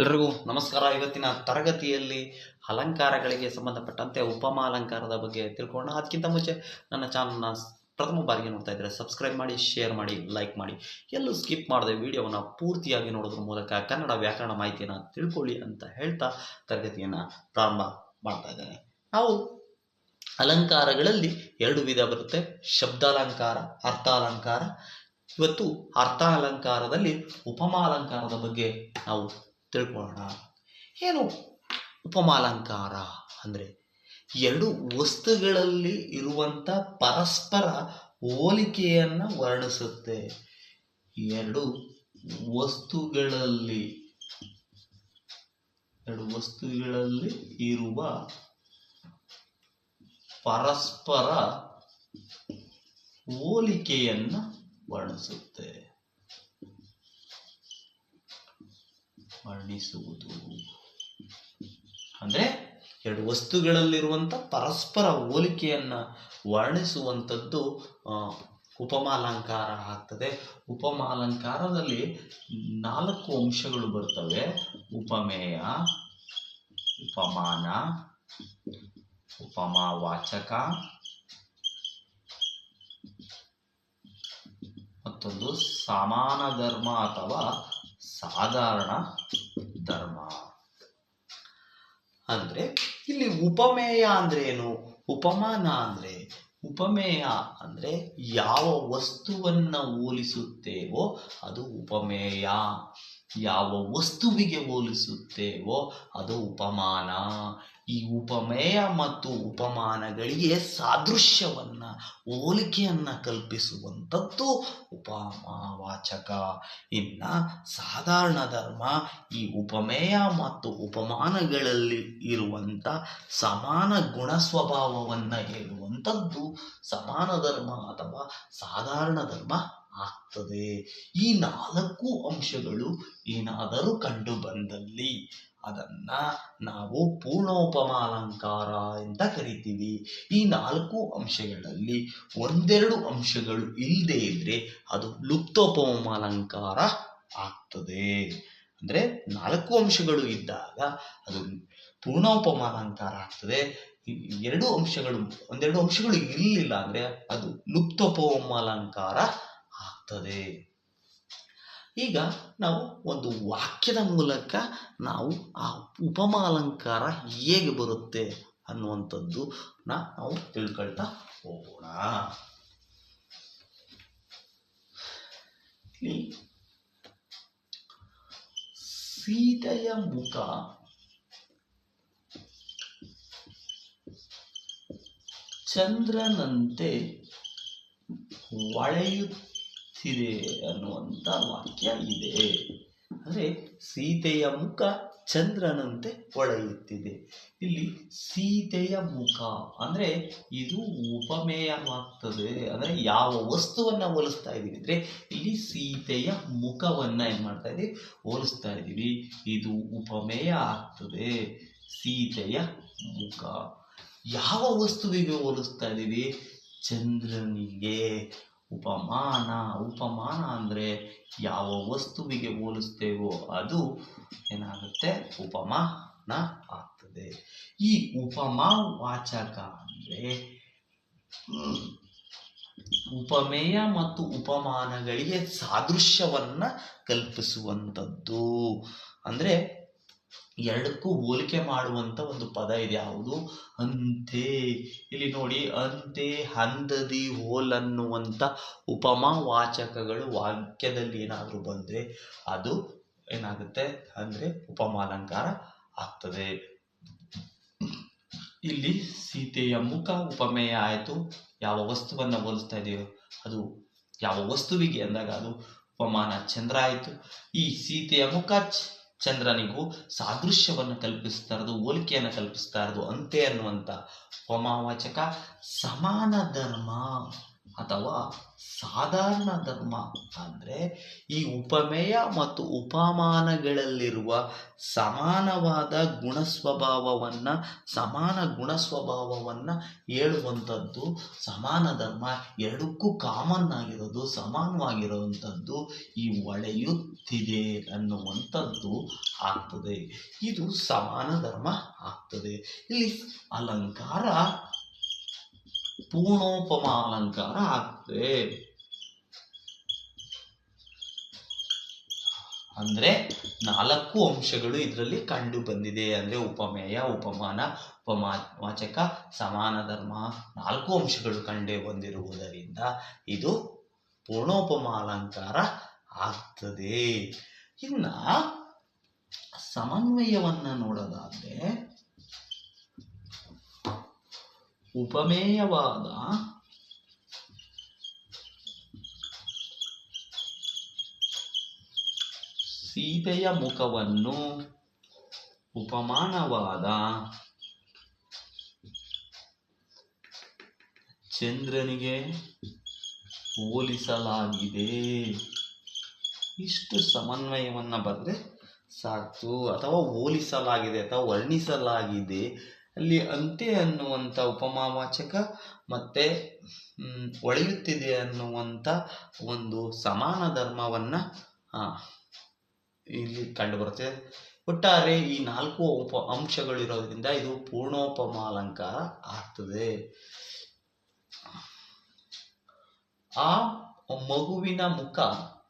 ಎಲ್ರಿಗೂ ನಮಸ್ಕಾರ. ಇವತ್ತಿನ ತರಗತಿಯಲ್ಲಿ ಅಲಂಕಾರಗಳಿಗೆ ಸಂಬಂಧಪಟ್ಟಂತೆ ಉಪಮಾ ಅಲಂಕಾರದ ಬಗ್ಗೆ ತಿಳ್ಕೊಳ್ಳೋಣ. ಅದಕ್ಕಿಂತ ಮುಂಚೆ ನನ್ನ ಚಾನಲ್ನ ಪ್ರಥಮ ಬಾರಿಗೆ ನೋಡ್ತಾ ಇದ್ದರೆ ಸಬ್ಸ್ಕ್ರೈಬ್ ಮಾಡಿ, ಶೇರ್ ಮಾಡಿ, ಲೈಕ್ ಮಾಡಿ. ಎಲ್ಲೂ ಸ್ಕಿಪ್ ಮಾಡದೆ ವಿಡಿಯೋವನ್ನು ಪೂರ್ತಿಯಾಗಿ ನೋಡೋದ್ರ ಮೂಲಕ ಕನ್ನಡ ವ್ಯಾಕರಣ ಮಾಹಿತಿಯನ್ನು ತಿಳ್ಕೊಳ್ಳಿ ಅಂತ ಹೇಳ್ತಾ ತರಗತಿಯನ್ನು ಪ್ರಾರಂಭ ಮಾಡ್ತಾ ಇದ್ದೇನೆ. ನಾವು ಅಲಂಕಾರಗಳಲ್ಲಿ ಎರಡು ವಿಧ ಬರುತ್ತೆ. ಶಬ್ದಾಲಂಕಾರ, ಅರ್ಥಾಲಂಕಾರ. ಇವತ್ತು ಅರ್ಥ ಅಲಂಕಾರದಲ್ಲಿ ಉಪಮಾ ಅಲಂಕಾರದ ಬಗ್ಗೆ ನಾವು ತಿಳ್ಕೊಳ್ಳೋಣ. ಏನು ಉಪಮಾಲಂಕಾರ ಅಂದರೆ ಎರಡು ವಸ್ತುಗಳಲ್ಲಿ ಇರುವಂಥ ಪರಸ್ಪರ ಹೋಲಿಕೆಯನ್ನು ವರ್ಣಿಸುತ್ತೆ. ಎರಡು ವಸ್ತುಗಳಲ್ಲಿ ಎರಡು ವಸ್ತುಗಳಲ್ಲಿ ಇರುವ ಪರಸ್ಪರ ಹೋಲಿಕೆಯನ್ನು ವರ್ಣಿಸುತ್ತೆ. ವರ್ಣಿಸುವುದು. ಅಂದರೆ ಎರಡು ವಸ್ತುಗಳಲ್ಲಿರುವಂಥ ಪರಸ್ಪರ ಹೋಲಿಕೆಯನ್ನು ವರ್ಣಿಸುವಂಥದ್ದು ಉಪಮಾಲಂಕಾರ ಆಗ್ತದೆ. ಉಪಮಾಲಂಕಾರದಲ್ಲಿ ನಾಲ್ಕು ಅಂಶಗಳು ಬರ್ತವೆ. ಉಪಮೇಯ, ಉಪಮಾನ, ಉಪಮಾವಾಚಕ, ಮತ್ತೊಂದು ಸಮಾನ ಧರ್ಮ ಅಥವಾ ಸಾಧಾರಣ ಧರ್ಮ. ಅಂದ್ರೆ ಇಲ್ಲಿ ಉಪಮೇಯ ಅಂದ್ರೆ ಏನು? ಉಪಮಾನ ಅಂದ್ರೆ ಉಪಮೇಯ ಅಂದ್ರೆ ಯಾವ ವಸ್ತುವನ್ನ ಹೋಲಿಸುತ್ತೇವೋ ಅದು ಉಪಮೇಯ. ಯಾವ ವಸ್ತುವಿಗೆ ಹೋಲಿಸುತ್ತೇವೋ ಅದು ಉಪಮಾನ. ಈ ಉಪಮೇಯ ಮತ್ತು ಉಪಮಾನಗಳಿಗೆ ಸಾದೃಶ್ಯವನ್ನು, ಹೋಲಿಕೆಯನ್ನು ಕಲ್ಪಿಸುವಂಥದ್ದು ಉಪಮಾವಾಚಕ ಇನ್ನು ಸಾಧಾರಣ ಧರ್ಮ ಈ ಉಪಮೇಯ ಮತ್ತು ಉಪಮಾನಗಳಲ್ಲಿ ಇರುವಂಥ ಸಮಾನ ಗುಣ ಸ್ವಭಾವವನ್ನು ಹೇಳುವಂಥದ್ದು ಸಮಾನ ಧರ್ಮ ಅಥವಾ ಸಾಧಾರಣ ಧರ್ಮ. ಆಗ್ತದೆ. ಈ ನಾಲ್ಕು ಅಂಶಗಳು ಏನಾದರೂ ಕಂಡು ಬಂದಲ್ಲಿ ಅದನ್ನ ನಾವು ಪೂರ್ಣೋಪಮಾಲಂಕಾರ ಅಂತ ಕರಿತೀವಿ. ಈ ನಾಲ್ಕು ಅಂಶಗಳಲ್ಲಿ ಒಂದೆರಡು ಅಂಶಗಳು ಇಲ್ಲದೆ ಇದ್ರೆ ಅದು ಲುಪ್ತೋಪಮಾಲಂಕಾರ ಆಗ್ತದೆ. ಅಂದ್ರೆ ನಾಲ್ಕು ಅಂಶಗಳು ಇದ್ದಾಗ ಅದು ಪೂರ್ಣೋಪಮಾಲಂಕಾರ ಆಗ್ತದೆ. ಈ ಎರಡು ಅಂಶಗಳು, ಒಂದೆರಡು ಅಂಶಗಳು ಇರಲಿಲ್ಲ ಅಂದ್ರೆ ಅದು ಲುಪ್ತೋಪಮಾಲಂಕಾರ ಆಗ್ತದೆ. ಈಗ ನಾವು ಒಂದು ವಾಕ್ಯದ ಮೂಲಕ ನಾವು ಆ ಉಪಮಾಲಂಕಾರ ಹೇಗೆ ಬರುತ್ತೆ ಅನ್ನುವಂಥದ್ದು ನಾವು ತಿಳ್ಕೊಳ್ತಾ ಹೋಗೋಣ. ಸೀತೆಯ ಮುಖ ಚಂದ್ರನಂತೆ ಹೊಳೆಯುತ್ತಿದೆ ಅನ್ನುವಂಥ ವಾಕ್ಯ ಇದೆ. ಅಂದರೆ ಸೀತೆಯ ಮುಖ ಚಂದ್ರನಂತೆ ಹೊಳೆಯುತ್ತಿದೆ ಇಲ್ಲಿ ಸೀತೆಯ ಮುಖ ಅಂದ್ರೆ ಇದು ಉಪಮೇಯವಾಗ್ತದೆ ಅಂದ್ರೆ ಯಾವ ವಸ್ತುವನ್ನ ಹೋಲಿಸ್ತಾ ಇದ್ದೀವಿ ಅಂದ್ರೆ ಇಲ್ಲಿ ಸೀತೆಯ ಮುಖವನ್ನ ಏನು ಮಾಡ್ತಾ ಇದ್ದೀವಿ? ಹೋಲಿಸ್ತಾ ಇದ್ದೀವಿ. ಇದು ಉಪಮೇಯ ಆಗ್ತದೆ. ಸೀತೆಯ ಮುಖ. ಯಾವ ವಸ್ತುವಿಗೆ ಹೋಲಿಸ್ತಾ ಇದ್ದೀವಿ? ಚಂದ್ರನಿಗೆ. ಉಪಮಾನ ಉಪಮಾನ ಅಂದ್ರೆ ಯಾವ ವಸ್ತುವಿಗೆ ಹೋಲಿಸ್ತೇವೋ ಅದು ಏನಾಗುತ್ತೆ? ಉಪಮಾನ ಆಗ್ತದೆ. ಈ ಉಪಮಾ ವಾಚಕ ಅಂದ್ರೆ ಉಪಮೇಯ ಮತ್ತು ಉಪಮಾನಗಳಿಗೆ ಸಾದೃಶ್ಯವನ್ನ ಕಲ್ಪಿಸುವಂಥದ್ದು ಅಂದ್ರೆ ಎರಡಕ್ಕೂ ಹೋಲಿಕೆ ಮಾಡುವಂತ ಒಂದು ಪದ ಇದೆ ಯಾವುದು? ಅಂತೆ. ಇಲ್ಲಿ ನೋಡಿ, ಅಂತೆ ಹಂದದಿ ಹೋಲ್ ಅನ್ನುವಂಥ ಉಪಮಾ ವಾಚಕಗಳು ವಾಕ್ಯದಲ್ಲಿ ಏನಾದರೂ ಬಂದ್ರೆ ಅದು ಏನಾಗುತ್ತೆ? ಅಂದ್ರೆ ಉಪಮಾಲಂಕಾರ ಆಗ್ತದೆ. ಇಲ್ಲಿ ಸೀತೆಯ ಮುಖ ಉಪಮೇಯ ಆಯಿತು. ಯಾವ ವಸ್ತುವನ್ನ ಹೋಲಿಸ್ತಾ ಇದೆಯೋ ಅದು ಯಾವ ವಸ್ತುವಿಗೆ ಅಂದಾಗ ಅದು ಉಪಮಾನ ಚಂದ್ರ ಆಯಿತು. ಈ ಸೀತೆಯ ಮುಖ ಚಂದ್ರನಿಗೂ ಸಾದೃಶ್ಯವನ್ನು ಕಲ್ಪಿಸ್ತಾ ಇರೋದು ಹೋಲಿಕೆಯನ್ನು ಕಲ್ಪಿಸ್ತಾ ಇರೋದು ಅಂತೆ ಅನ್ನುವಂಥ ಹೋಮವಾಚಕ ಸಮಾನ ಧರ್ಮ. ಅಥವಾ ಸಾಧಾರಣ ಧರ್ಮ ಅಂದರೆ ಈ ಉಪಮೇಯ ಮತ್ತು ಉಪಮಾನಗಳಲ್ಲಿರುವ ಸಮಾನವಾದ ಗುಣ ಸ್ವಭಾವವನ್ನು ಸಮಾನ ಗುಣ ಸ್ವಭಾವವನ್ನು ಹೇಳುವಂಥದ್ದು ಸಮಾನ ಧರ್ಮ. ಎರಡಕ್ಕೂ ಕಾಮನ್ ಆಗಿರೋದು, ಸಮಾನವಾಗಿರುವಂಥದ್ದು ಈ ಒಳೆಯುತ್ತಿದೆ ಅನ್ನುವಂಥದ್ದು ಆಗ್ತದೆ. ಇದು ಸಮಾನ ಧರ್ಮ ಆಗ್ತದೆ. ಇಲ್ಲಿ ಅಲಂಕಾರ ಪೂರ್ಣೋಪಮ ಅಲಂಕಾರ ಆಗ್ತದೆ. ಅಂದ್ರೆ ನಾಲ್ಕು ಅಂಶಗಳು ಇದರಲ್ಲಿ ಕಂಡು ಬಂದಿದೆ. ಅಂದ್ರೆ ಉಪಮೇಯ, ಉಪಮಾನ ಉಪಮಾ ವಾಚಕ ಸಮಾನ ಧರ್ಮ ನಾಲ್ಕು ಅಂಶಗಳು ಕಂಡು ಬಂದಿರುವುದರಿಂದ ಇದು ಪೂರ್ಣೋಪಮ ಅಲಂಕಾರ ಆಗ್ತದೆ. ಇನ್ನ ಸಮನ್ವಯವನ್ನ ನೋಡೋದಾದ್ರೆ ಉಪಮೇಯವಾದ. ಸೀತೆಯ ಮುಖವನ್ನು ಉಪಮಾನವಾದ. ಚಂದ್ರನಿಗೆ ಹೋಲಿಸಲಾಗಿದೆ. ಇಷ್ಟು ಸಮನ್ವಯವನ್ನು ಬರೆದ್ರೆ ಸಾಕು. ಅಥವಾ ಹೋಲಿಸಲಾಗಿದೆ ಅಥವಾ ವರ್ಣಿಸಲಾಗಿದೆ. ಅಲ್ಲಿ ಅಂತೆ ಅನ್ನುವಂಥ ಉಪಮಾವಾಚಕ ಮತ್ತೆ ಒಳೆಯುತ್ತಿದೆ ಅನ್ನುವಂಥ ಒಂದು ಸಮಾನ ಧರ್ಮವನ್ನ ಇಲ್ಲಿ ಕಂಡುಬರುತ್ತೆ. ಒಟ್ಟಾರೆ ಈ ನಾಲ್ಕು ಉಪ ಅಂಶಗಳಿರೋದ್ರಿಂದ ಇದು ಪೂರ್ಣೋಪಮ ಅಲಂಕಾರ ಆಗ್ತದೆ. ಆ ಮಗುವಿನ ಮುಖ,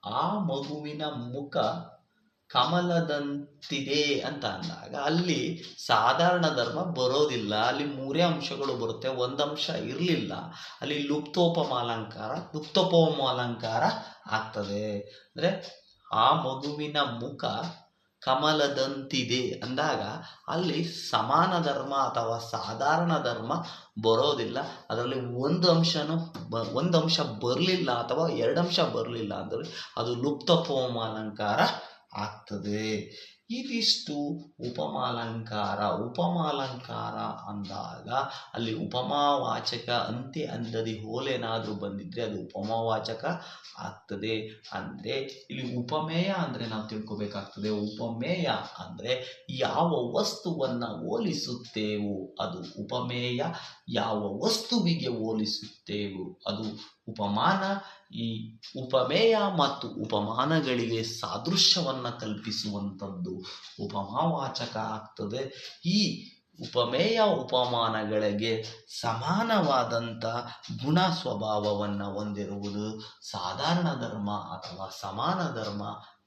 ಆ ಮಗುವಿನ ಮುಖ ಕಮಲದಂತಿದೆ ಅಂತ ಅಂದಾಗ ಅಲ್ಲಿ ಸಾಧಾರಣ ಧರ್ಮ ಬರೋದಿಲ್ಲ. ಅಲ್ಲಿ ಮೂರೇ ಅಂಶಗಳು ಬರುತ್ತೆ. ಒಂದು ಅಂಶ ಇರಲಿಲ್ಲ. ಅಲ್ಲಿ ಲುಪ್ತೋಪಮ ಅಲಂಕಾರ ಲುಪ್ತೋಪಮ ಅಲಂಕಾರ ಆಗ್ತದೆ. ಅಂದ್ರೆ ಆ ಮಗುವಿನ ಮುಖ ಕಮಲದಂತಿದೆ ಅಂದಾಗ ಅಲ್ಲಿ ಸಮಾನ ಧರ್ಮ ಅಥವಾ ಸಾಧಾರಣ ಧರ್ಮ ಬರೋದಿಲ್ಲ. ಅದರಲ್ಲಿ ಒಂದು ಅಂಶನೂ ಒಂದು ಅಂಶ ಬರಲಿಲ್ಲ ಅಥವಾ ಎರಡು ಅಂಶ ಬರಲಿಲ್ಲ ಅಂದರೆ ಅದು ಲುಪ್ತೋಪಮ ಅಲಂಕಾರ ಆಗ್ತದೆ ಇದಿಷ್ಟು ಉಪಮಾಲಂಕಾರ ಉಪಮಾಲಂಕಾರ ಅಂದಾಗ ಅಲ್ಲಿ ಉಪಮಾವಾಚಕ ಅಂತೆ ಅಂದದಿ ಹೋಲೇನಾದರೂ ಬಂದಿದ್ರೆ ಅದು ಉಪಮಾವಾಚಕ ಆಗ್ತದೆ. ಅಂದರೆ ಇಲ್ಲಿ ಉಪಮೇಯ ಅಂದರೆ ನಾವು ತಿಳ್ಕೊಬೇಕಾಗ್ತದೆ. ಉಪಮೇಯ ಅಂದರೆ ಯಾವ ವಸ್ತುವನ್ನು ಹೋಲಿಸುತ್ತೇವೋ? ಅದು ಉಪಮೇಯ ಯಾವ ವಸ್ತುವಿಗೆ ಹೋಲಿಸುತ್ತೇವೋ? ಅದು ಉಪಮಾನ. ಈ ಉಪಮೇಯ ಮತ್ತು ಉಪಮಾನಗಳಿಗೆ ಸಾದೃಶ್ಯವನ್ನು ಕಲ್ಪಿಸುವಂಥದ್ದು ಉಪಮಾವಾಚಕ ಆಗ್ತದೆ. ಈ ಉಪಮೇಯ ಉಪಮಾನಗಳಿಗೆ ಸಮಾನವಾದಂಥ ಗುಣ ಸ್ವಭಾವವನ್ನು ಹೊಂದಿರುವುದು ಸಾಧಾರಣ ಧರ್ಮ ಅಥವಾ ಸಮಾನ ಧರ್ಮ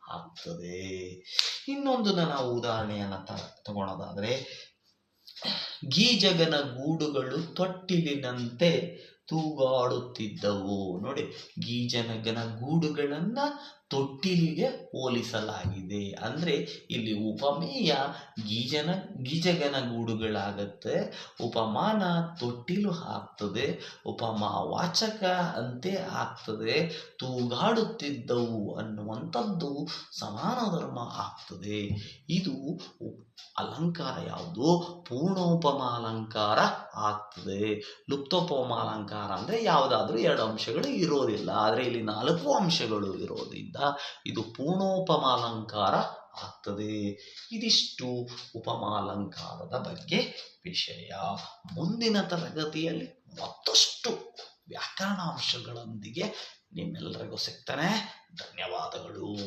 ಆಗ್ತದೆ. ಇನ್ನೊಂದು ನಾವು ಉದಾಹರಣೆಯನ್ನು ತ, ತಗೊಳೋದಾದರೆ ಗೀಜಗನ ಗೂಡುಗಳು ತೊಟ್ಟಿಲಿನಂತೆ ತೂಗಾಡುತ್ತಿದ್ದವು. ನೋಡಿ ಗೀಜನಗನ ಗೂಡುಗಳನ್ನ ತೊಟ್ಟಿಲಿಗೆ ಹೋಲಿಸಲಾಗಿದೆ. ಅಂದ್ರೆ ಇಲ್ಲಿ ಉಪಮೇಯ ಗೀಜನ ಗೀಜಗನ ಗೂಡುಗಳಾಗತ್ತೆ ಉಪಮಾನ ತೊಟ್ಟಿಲು ಆಗ್ತದೆ ಉಪಮಾ ವಾಚಕ ಅಂತೆ ಆಗ್ತದೆ ತೂಗಾಡುತ್ತಿದ್ದವು ಅನ್ನುವಂಥದ್ದು ಸಮಾನ ಧರ್ಮ ಆಗ್ತದೆ. ಇದು ಅಲಂಕಾರ ಯಾವುದು? ಪೂರ್ಣೋಪಮ ಅಲಂಕಾರ ಆಗ್ತದೆ. ಲುಪ್ತೋಪಮ ಅಲಂಕಾರ ಅಂದ್ರೆ ಯಾವುದಾದ್ರೂ ಎರಡು ಅಂಶಗಳು ಇರೋದಿಲ್ಲ. ಆದರೆ ಇಲ್ಲಿ ನಾಲ್ಕು ಅಂಶಗಳು ಇರೋದ್ರಿಂದ ಇದು ಪೂರ್ಣೋಪಮಾಲಂಕಾರ ಆಗ್ತದೆ. ಇದಿಷ್ಟು ಉಪಮಾಲಂಕಾರದ ಬಗ್ಗೆ ವಿಷಯ. ಮುಂದಿನ ತರಗತಿಯಲ್ಲಿ ಮತ್ತಷ್ಟು ವ್ಯಾಕರಣಾಂಶಗಳೊಂದಿಗೆ ನಿಮ್ಮೆಲ್ಲರಿಗೂ ಸಿಗ್ತಾನೆ. ಧನ್ಯವಾದಗಳು.